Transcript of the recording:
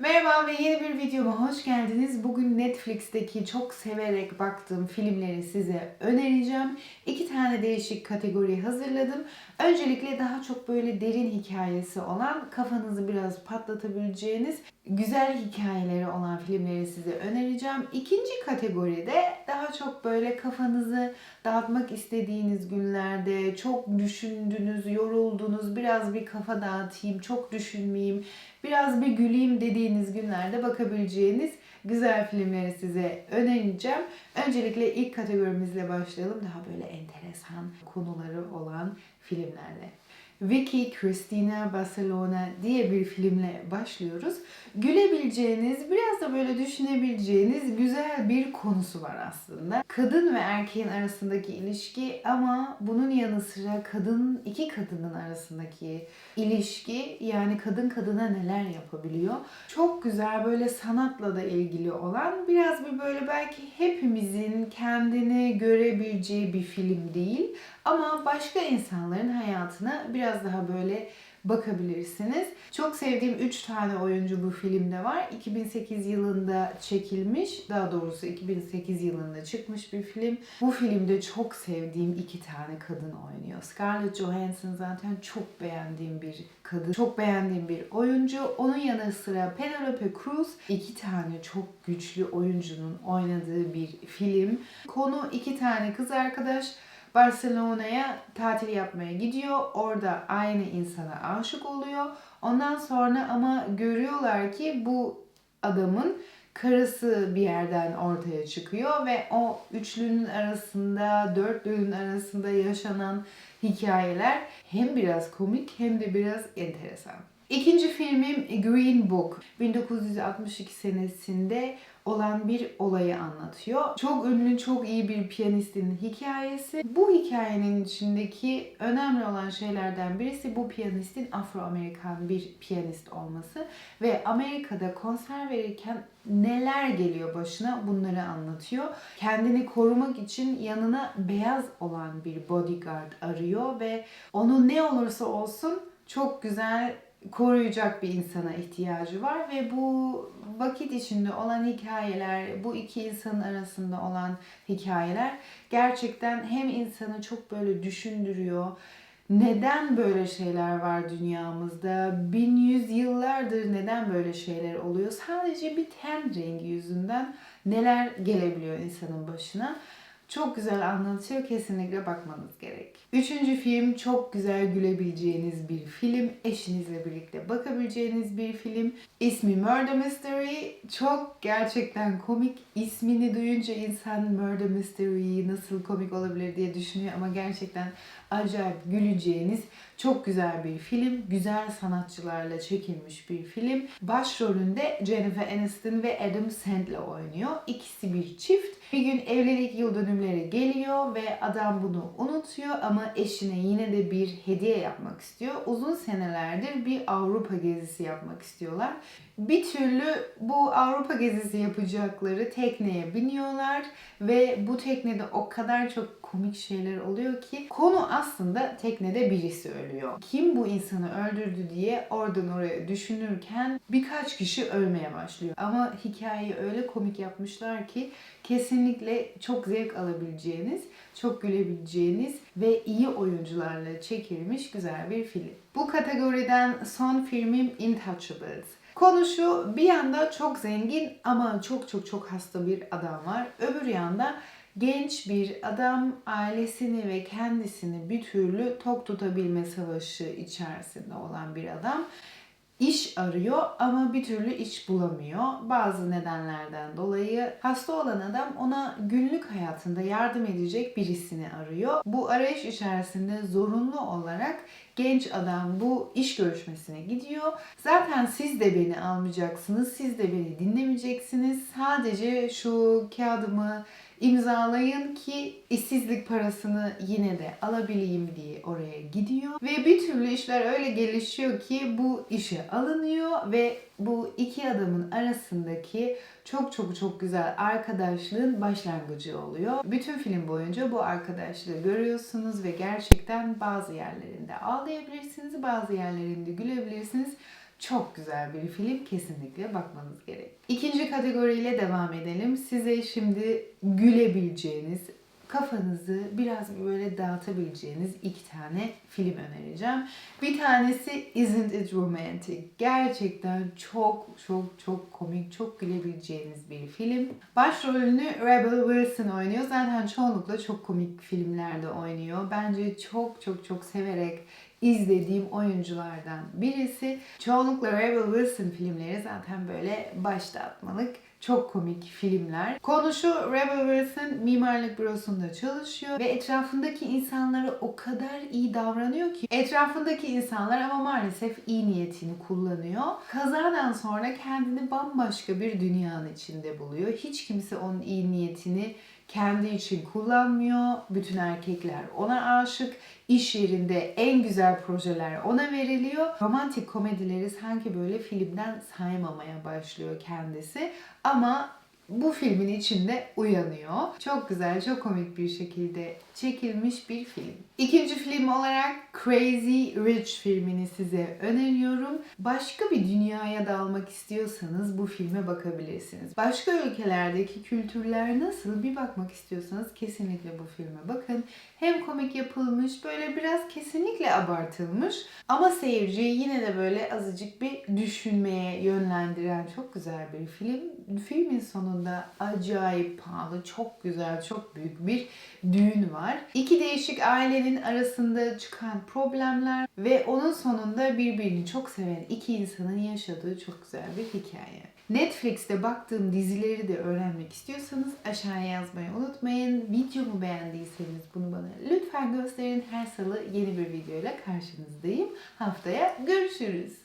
Merhaba ve yeni bir videoma hoş geldiniz. Bugün Netflix'teki çok severek baktığım filmleri size önereceğim. İki tane değişik kategori hazırladım. Öncelikle daha çok böyle derin hikayesi olan, kafanızı biraz patlatabileceğiniz, güzel hikayeleri olan filmleri size önereceğim. İkinci kategoride daha çok böyle kafanızı dağıtmak istediğiniz günlerde, çok düşündünüz, yoruldunuz, biraz bir kafa dağıtayım, çok düşünmeyeyim, biraz bir güleyim dediğiniz günlerde bakabileceğiniz güzel filmleri size önereceğim. Öncelikle ilk kategorimizle başlayalım. Daha böyle enteresan konuları olan filmlerle. Vicky Cristina Barcelona diye bir filmle başlıyoruz. Gülebileceğiniz, biraz da böyle düşünebileceğiniz güzel bir konusu var aslında. Kadın ve erkeğin arasındaki ilişki ama bunun yanı sıra kadın, iki kadının arasındaki ilişki yani kadın kadına neler yapabiliyor. Çok güzel böyle sanatla da ilgili olan biraz bir böyle belki hepimizin kendini görebileceği bir film değil. Ama başka insanların hayatına biraz daha böyle bakabilirsiniz. Çok sevdiğim 3 tane oyuncu bu filmde var. 2008 yılında çekilmiş, daha doğrusu 2008 yılında çıkmış bir film. Bu filmde çok sevdiğim iki tane kadın oynuyor. Scarlett Johansson zaten çok beğendiğim bir kadın. Çok beğendiğim bir oyuncu. Onun yanı sıra Penelope Cruz iki tane çok güçlü oyuncunun oynadığı bir film. Konu iki tane kız arkadaş Barcelona'ya tatil yapmaya gidiyor. Orada aynı insana aşık oluyor. Ondan sonra ama görüyorlar ki bu adamın karısı bir yerden ortaya çıkıyor ve o üçlünün arasında, dörtlünün arasında yaşanan hikayeler hem biraz komik hem de biraz enteresan. İkinci filmim Green Book. 1962 senesinde olan bir olayı anlatıyor. Çok ünlü, çok iyi bir piyanistin hikayesi. Bu hikayenin içindeki önemli olan şeylerden birisi bu piyanistin Afro-Amerikan bir piyanist olması ve Amerika'da konser verirken neler geliyor başına bunları anlatıyor. Kendini korumak için yanına beyaz olan bir bodyguard arıyor ve onu ne olursa olsun çok güzel koruyacak bir insana ihtiyacı var ve bu vakit içinde olan hikayeler, bu iki insanın arasında olan hikayeler gerçekten hem insanı çok böyle düşündürüyor. Neden böyle şeyler var dünyamızda? Bin yüz yıllardır neden böyle şeyler oluyor? Sadece bir ten rengi yüzünden neler gelebiliyor insanın başına? Çok güzel anlatıyor. Kesinlikle bakmanız gerek. Üçüncü film çok güzel gülebileceğiniz bir film. Eşinizle birlikte bakabileceğiniz bir film. İsmi Murder Mystery. Çok gerçekten komik. İsmini duyunca insan Murder Mystery nasıl komik olabilir diye düşünüyor ama gerçekten acayip güleceğiniz çok güzel bir film. Güzel sanatçılarla çekilmiş bir film. Başrolünde Jennifer Aniston ve Adam Sandler oynuyor. İkisi bir çift. Bir gün evlilik yıl dönümleri geliyor ve adam bunu unutuyor ama eşine yine de bir hediye yapmak istiyor. Uzun senelerdir bir Avrupa gezisi yapmak istiyorlar. Bir türlü bu Avrupa gezisi yapacakları tekneye biniyorlar ve bu teknede o kadar çok komik şeyler oluyor ki konu aslında teknede birisi ölüyor. Kim bu insanı öldürdü diye oradan oraya düşünürken birkaç kişi ölmeye başlıyor. Ama hikayeyi öyle komik yapmışlar ki kesinlikle çok zevk alabileceğiniz, çok gülebileceğiniz ve iyi oyuncularla çekilmiş güzel bir film. Bu kategoriden son filmim Intouchables. Konu şu, bir yanda çok zengin ama çok çok çok hasta bir adam var. Öbür yanda genç bir adam ailesini ve kendisini bir türlü tok tutabilme savaşı içerisinde olan bir adam iş arıyor ama bir türlü iş bulamıyor. Bazı nedenlerden dolayı hasta olan adam ona günlük hayatında yardım edecek birisini arıyor. Bu arayış içerisinde zorunlu olarak genç adam bu iş görüşmesine gidiyor. Zaten siz de beni almayacaksınız, siz de beni dinlemeyeceksiniz. Sadece şu kağıdımı imzalayın ki işsizlik parasını yine de alabileyim diye oraya gidiyor. Ve bir türlü işler öyle gelişiyor ki bu işe alınıyor ve bu iki adamın arasındaki çok çok çok güzel arkadaşlığın başlangıcı oluyor. Bütün film boyunca bu arkadaşlığı görüyorsunuz ve gerçekten bazı yerlerinde ağlayabilirsiniz, bazı yerlerinde gülebilirsiniz. Çok güzel bir film. Kesinlikle bakmanız gerek. İkinci kategoriyle devam edelim. Size şimdi gülebileceğiniz, kafanızı biraz böyle dağıtabileceğiniz iki tane film önereceğim. Bir tanesi Isn't It Romantic. Gerçekten çok çok çok komik, çok gülebileceğiniz bir film. Başrolünü Rebel Wilson oynuyor. Zaten çoğunlukla çok komik filmlerde oynuyor. Bence çok çok çok severek izlediğim oyunculardan birisi. Çoğunlukla Rebel Wilson filmleri zaten böyle başta atmalık çok komik filmler. Konu şu Rebel Wilson mimarlık bürosunda çalışıyor ve etrafındaki insanlara o kadar iyi davranıyor ki etrafındaki insanlar ama maalesef iyi niyetini kullanıyor. Kazadan sonra kendini bambaşka bir dünyanın içinde buluyor. Hiç kimse onun iyi niyetini kendi için kullanmıyor. Bütün erkekler ona aşık. İş yerinde en güzel projeler ona veriliyor. Romantik komedileri sanki böyle filmden saymamaya başlıyor kendisi. Ama bu filmin içinde uyanıyor. Çok güzel, çok komik bir şekilde çekilmiş bir film. İkinci film olarak Crazy Rich filmini size öneriyorum. Başka bir dünyaya dalmak istiyorsanız bu filme bakabilirsiniz. Başka ülkelerdeki kültürler nasıl bir bakmak istiyorsanız kesinlikle bu filme bakın. Hem komik yapılmış, böyle biraz kesinlikle abartılmış ama seyirciyi yine de böyle azıcık bir düşünmeye yönlendiren çok güzel bir film. Filmin sonunda acayip pahalı, çok güzel, çok büyük bir düğün var. İki değişik ailenin arasında çıkan problemler ve onun sonunda birbirini çok seven iki insanın yaşadığı çok güzel bir hikaye. Netflix'te baktığım dizileri de öğrenmek istiyorsanız aşağıya yazmayı unutmayın. Videomu beğendiyseniz bunu bana lütfen gösterin. Her salı yeni bir videoyla karşınızdayım. Haftaya görüşürüz.